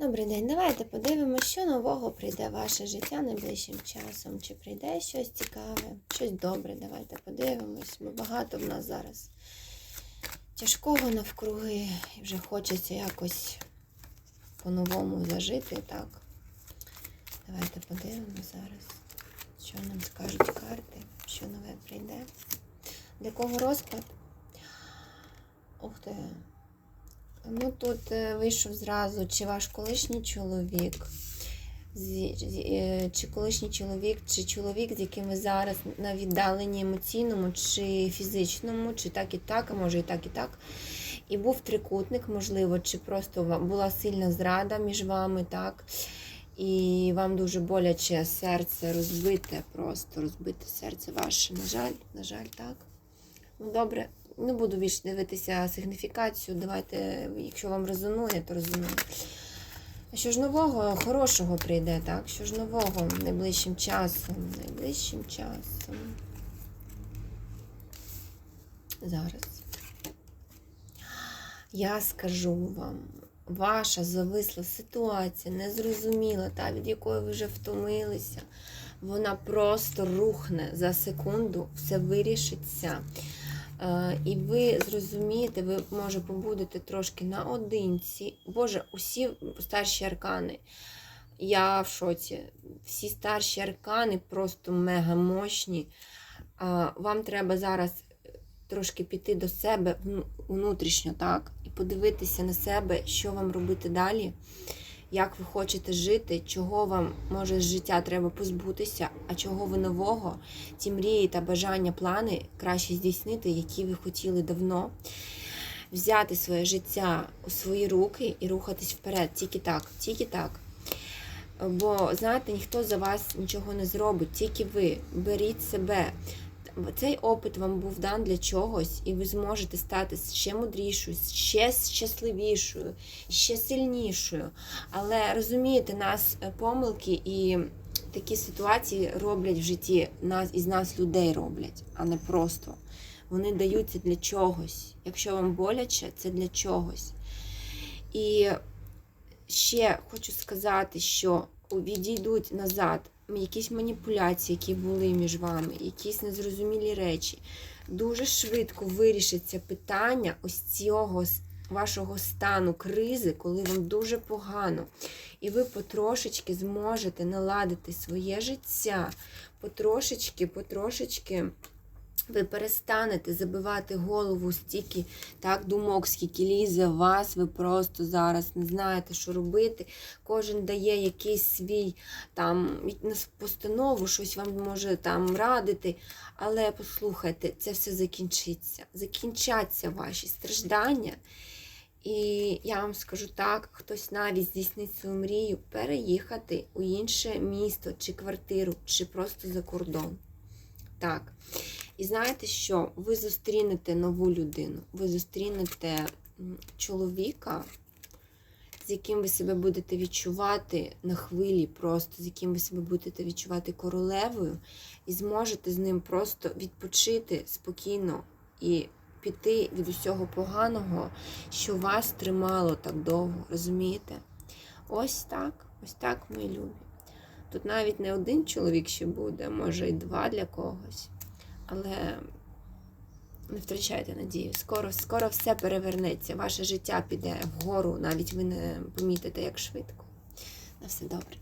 Добрий день, давайте подивимося, що нового прийде в ваше життя найближчим часом. Чи прийде щось цікаве, щось добре. Давайте подивимось, бо багато в нас зараз тяжкого навкруги, і вже хочеться якось по-новому зажити. Так, давайте подивимось зараз, що нам скажуть карти, що нове прийде. Для кого розклад? Ух ти. Ну, тут е, вийшов зразу, чи ваш колишній чоловік, е, чи колишній чоловік, чи чоловік, з яким ви зараз на віддаленні емоційному, чи фізичному, чи так і так, а може і так, і так. І був трикутник, можливо, чи просто була сильна зрада між вами, так. І вам дуже боляче серце розбите, просто розбите серце ваше. На жаль, на жаль, так. Ну, добре, не буду більше дивитися сигніфікацію. Давайте, якщо вам резонує, то резонує. Що ж нового, хорошого прийде, так? Що ж нового найближчим часом? Найближчим часом. Зараз. Я скажу вам, ваша зависла ситуація, незрозуміла, та, від якої ви вже втомилися, вона просто рухне за секунду, все вирішиться. Е, І ви зрозумієте, ви, може, побудете трошки наодинці. Боже, усі старші аркани. Я в шоці. Всі старші аркани просто мега мощні. Вам треба зараз трошки піти до себе внутрішньо, так? І подивитися на себе, що вам робити далі, як ви хочете жити, чого вам може з життя треба позбутися, а чого ви нового, ті мрії та бажання, плани краще здійснити, які ви хотіли давно. Взяти своє життя у свої руки і рухатись вперед. Тільки так, тільки так. Бо, знаєте, ніхто за вас нічого не зробить, тільки ви. Беріть себе. Цей опит вам був дан для чогось, і ви зможете стати ще мудрішою, ще щасливішою, ще сильнішою. Але розумієте, нас е, помилки і такі ситуації роблять в житті нас із нас людей роблять, а не просто. Вони даються для чогось. Якщо вам боляче, це для чогось. І ще хочу сказати, що відійдуть назад якісь маніпуляції, які були між вами, якісь незрозумілі речі. Дуже швидко вирішиться питання ось цього вашого стану кризи, коли вам дуже погано. І ви потрошечки зможете наладити своє життя. Потрошечки, потрошечки. Ви перестанете забивати голову стільки так, думок, скільки лізе вас, ви просто зараз не знаєте, що робити. Кожен дає якийсь свій там постанову, щось вам може там радити. Але послухайте, це все закінчиться. Закінчаться ваші страждання. І я вам скажу так, хтось навіть здійснить свою мрію переїхати у інше місто чи квартиру, чи просто за кордон. Так. І знаєте що? Ви зустрінете нову людину, ви зустрінете чоловіка, з яким ви себе будете відчувати на хвилі, просто з яким ви себе будете відчувати королевою, і зможете з ним просто відпочити спокійно і піти від усього поганого, що вас тримало так довго, розумієте? Ось так, ось так, мої любі. Тут навіть не один чоловік ще буде, може і два для когось. Але не втрачайте надію. Скоро, скоро все перевернеться. Ваше життя піде вгору, навіть ви не помітите, як швидко. На все добре.